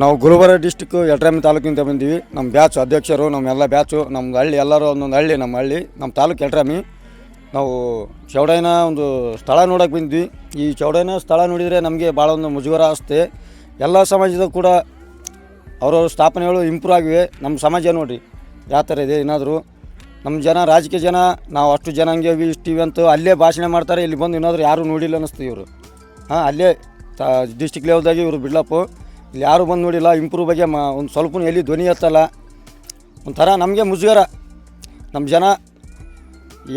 ನಾವು ಗುಲ್ಬರ್ಗ ಡಿಸ್ಟಿಕ್ ಯಡ್ರಾಮಿ ತಾಲೂಕಿಂದ ಬಂದೀವಿ. ನಮ್ಮ ಬ್ಯಾಚ್ ಅಧ್ಯಕ್ಷರು ನಮ್ಮೆಲ್ಲ ಬ್ಯಾಚು ನಮ್ಮ ಹಳ್ಳಿ ಎಲ್ಲರೂ ಒಂದೊಂದು ಹಳ್ಳಿ ನಮ್ಮ ಹಳ್ಳಿ ನಮ್ಮ ತಾಲೂಕು ಯಡ್ರಾಮಿ ನಾವು ಚೌಡಯ್ಯನ ಒಂದು ಸ್ಥಳ ನೋಡೋಕೆ ಬಂದ್ವಿ. ಈ ಚೌಡಯ್ಯನ ಸ್ಥಳ ನೋಡಿದರೆ ನಮಗೆ ಭಾಳ ಒಂದು ಮುಜುಗರ ಆಸ್ತೆ ಎಲ್ಲ ಸಮಾಜದ ಕೂಡ ಅವರವ್ರ ಸ್ಥಾಪನೆಗಳು ಇಂಪ್ರೂವ್ ಆಗಿವೆ. ನಮ್ಮ ಸಮಾಜ ನೋಡಿರಿ, ಯಾವ ಥರ ಇದೆ ಏನಾದರೂ. ನಮ್ಮ ಜನ, ರಾಜಕೀಯ ಜನ, ನಾವು ಅಷ್ಟು ಜನ ಹಂಗೆ ಇಷ್ಟಿವಿ ಅಂತ ಅಲ್ಲೇ ಭಾಷಣ ಮಾಡ್ತಾರೆ. ಇಲ್ಲಿ ಬಂದು ಏನಾದರೂ ಯಾರೂ ನೋಡಿಲ್ಲ ಅನ್ನಿಸ್ತು ಇವರು. ಹಾಂ, ಅಲ್ಲೇ ಡಿಸ್ಟಿಕ್ ಲೆವೆಲ್ದಾಗೆ ಇವರು ಬಿಡ್ಲಪ್ಪ. ಇಲ್ಲಿ ಯಾರು ಬಂದು ನೋಡಿಲ್ಲ, ಇಂಪ್ರೂವ್ ಬಗ್ಗೆ ಮಾ, ಒಂದು ಸ್ವಲ್ಪ ಎಲ್ಲಿ ಧ್ವನಿ ಎತ್ತಲ್ಲ. ಒಂಥರ ನಮಗೆ ಮುಜುಗರ. ನಮ್ಮ ಜನ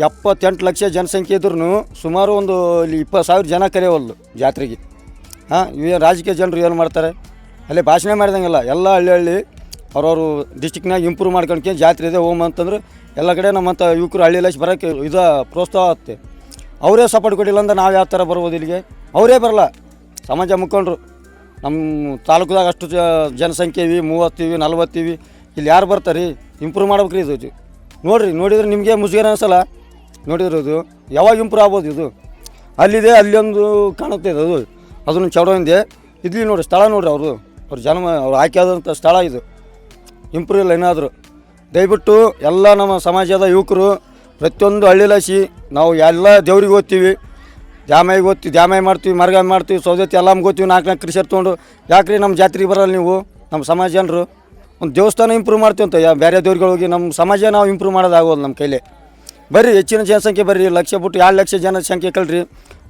ಎಪ್ಪತ್ತೆಂಟು ಲಕ್ಷ ಜನಸಂಖ್ಯೆ ಇದ್ರೂ ಸುಮಾರು ಒಂದು ಇಲ್ಲಿ ಇಪ್ಪತ್ತು ಸಾವಿರ ಜನ ಕರೆಯವಲ್ಲು ಜಾತ್ರೆಗೆ. ಹಾಂ ಇವೇನು ರಾಜಕೀಯ ಜನರು ಏನು ಮಾಡ್ತಾರೆ? ಅಲ್ಲೇ ಭಾಷಣ ಮಾಡಿದಂಗೆಲ್ಲ ಎಲ್ಲ ಹಳ್ಳಿ ಹಳ್ಳಿ ಅವ್ರವರು ಡಿಸ್ಟಿಕ್ನಾಗ ಇಂಪ್ರೂವ್ ಮಾಡ್ಕೊಂಡ್ಕೆ ಜಾತ್ರೆ ಇದೆ, ಹೋಮ್ ಅಂತಂದ್ರೆ ಎಲ್ಲ ಕಡೆ ನಮ್ಮಂಥ ಯುವಕರು ಹಳ್ಳಿ ಲಕ್ಷ ಬರೋಕ್ಕೆ ಇದು ಪ್ರೋತ್ಸಾಹ ಆಗುತ್ತೆ. ಅವರೇ ಸಪೋರ್ಟ್ ಕೊಡಿಲ್ಲ ಅಂದ್ರೆ ನಾವು ಯಾವ ಥರ ಬರ್ಬೋದು ಇಲ್ಲಿಗೆ? ಅವರೇ ಬರಲ್ಲ. ಸಮಾಜ ಮುಖಂಡರು. ನಮ್ಮ ತಾಲೂಕ್ದಾಗ ಅಷ್ಟು ಜ ಜನಸಂಖ್ಯೆ ಇವಿ ಮೂವತ್ತಿವಿ ನಲ್ವತ್ತಿವಿ ಇಲ್ಲಿ ಯಾರು ಬರ್ತಾರೆ? ಇಂಪ್ರೂವ್ ಮಾಡ್ಬೇಕ್ರಿ ಇದು. ನೋಡಿರಿ, ನೋಡಿದ್ರೆ ನಿಮಗೆ ಮುಜುಗರ ಅನ್ಸಲ್ಲ. ನೋಡಿದ್ರೆ ಇದು ಯಾವಾಗ ಇಂಪ್ರೂವ್ ಆಗ್ಬೋದು ಇದು? ಅಲ್ಲಿದೆ, ಅಲ್ಲೊಂದು ಕಾಣುತ್ತೆ ಇದು, ಅದು. ಅದನ್ನು ಚೌಡವಿಂದೆ ಇಲ್ಲಿ ನೋಡಿ ಸ್ಥಳ ನೋಡಿರಿ ಅವರು ಅವ್ರ ಜನ್ಮ, ಅವ್ರು ಆಯ್ಕೆ ಸ್ಥಳ ಇದು. ಇಂಪ್ರೂವ್ ಇಲ್ಲ ಏನಾದರೂ. ದಯವಿಟ್ಟು ಎಲ್ಲ ನಮ್ಮ ಸಮಾಜದ ಯುವಕರು, ಪ್ರತಿಯೊಂದು ಹಳ್ಳಿಲಾಸಿ ನಾವು ಎಲ್ಲ ದೇವ್ರಿಗೆ ಓದ್ತೀವಿ. ದ್ಯಾಮಯ್ಯಗೆ ಗೊತ್ತಿ ಜಾಮಾಯಿ ಮಾಡ್ತೀವಿ ಮರ್ಗ ಮಾಡ್ತೀವಿ ಸೌದತ್ತಿ ಎಲ್ಲ ಗೊತ್ತೀವಿ, ನಾಲ್ಕು ನಾಲ್ಕು ಕೃಷಿ ತೊಗೊಂಡು. ಯಾಕ್ರಿ ನಮ್ಮ ಜಾತ್ರೆಗೆ ಬರಲ್ಲ ನೀವು? ನಮ್ಮ ಸಮಾಜ ಜನರು. ಒಂದು ದೇವಸ್ಥಾನ ಇಂಪ್ರೂವ್ ಮಾಡ್ತೀವಿ ಅಂತ, ಯಾ- ಬೇರೆ ದೇವ್ರಿಗೆ ಹೋಗಿ ನಮ್ಮ ಸಮಾಜ ನಾವು ಇಂಪ್ರೂವ್ ಮಾಡೋದಾಗೋದು ನಮ್ಮ ಕೈಲಿ. ಬರ್ರಿ, ಹೆಚ್ಚಿನ ಜನಸಂಖ್ಯೆ ಬರ್ರಿ, ಲಕ್ಷ ಬಿಟ್ಟು ಎರಡು ಲಕ್ಷ ಜನಸಂಖ್ಯೆ ಕಳ್ರಿ.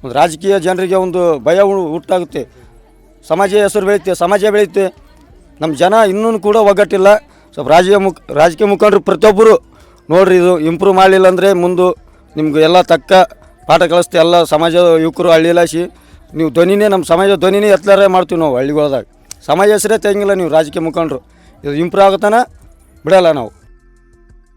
ಒಂದು ರಾಜಕೀಯ ಜನರಿಗೆ ಒಂದು ಭಯ ಹುಟ್ಟಾಗುತ್ತೆ. ಸಮಾಜ ಹೆಸರು ಬೆಳೆಯುತ್ತೆ ಸಮಾಜ ಬೆಳೆಯುತ್ತೆ ನಮ್ಮ ಜನ ಇನ್ನೂ ಕೂಡ ಒಗ್ಗಟ್ಟಿಲ್ಲ. ಸ್ವಲ್ಪ ರಾಜಕೀಯ ಮುಖ, ರಾಜಕೀಯ ಮುಖಂಡರು ಪ್ರತಿಯೊಬ್ಬರು ನೋಡ್ರಿ ಇದು ಇಂಪ್ರೂವ್ ಮಾಡಲಿಲ್ಲ ಅಂದರೆ ಮುಂದೆ ನಿಮ್ಗೆ ಎಲ್ಲ ತಕ್ಕ ಪಾಠ ಕಲಿಸ್ತೀವಿ ಎಲ್ಲ ಸಮಾಜದ ಯುವಕರು ಹಳ್ಳಿಲಾಸಿ ನೀವು ಧ್ವನಿನೇ ನಮ್ಮ ಸಮಾಜ ಧ್ವನಿನೇ ಎತ್ತಲಾರೇ ಮಾಡ್ತೀವಿ ನಾವು ಹಳ್ಳಿಗಳದಾಗ ಸಮಾಜ ಹೆಸರೇ ತೆಗಿಲ್ಲ ನೀವು ರಾಜಕೀಯ ಮುಖಂಡರು. ಇದು ಇಂಪ್ರೂವ್ ಆಗುತ್ತಾನೆ ಬಿಡಲ್ಲ ನಾವು.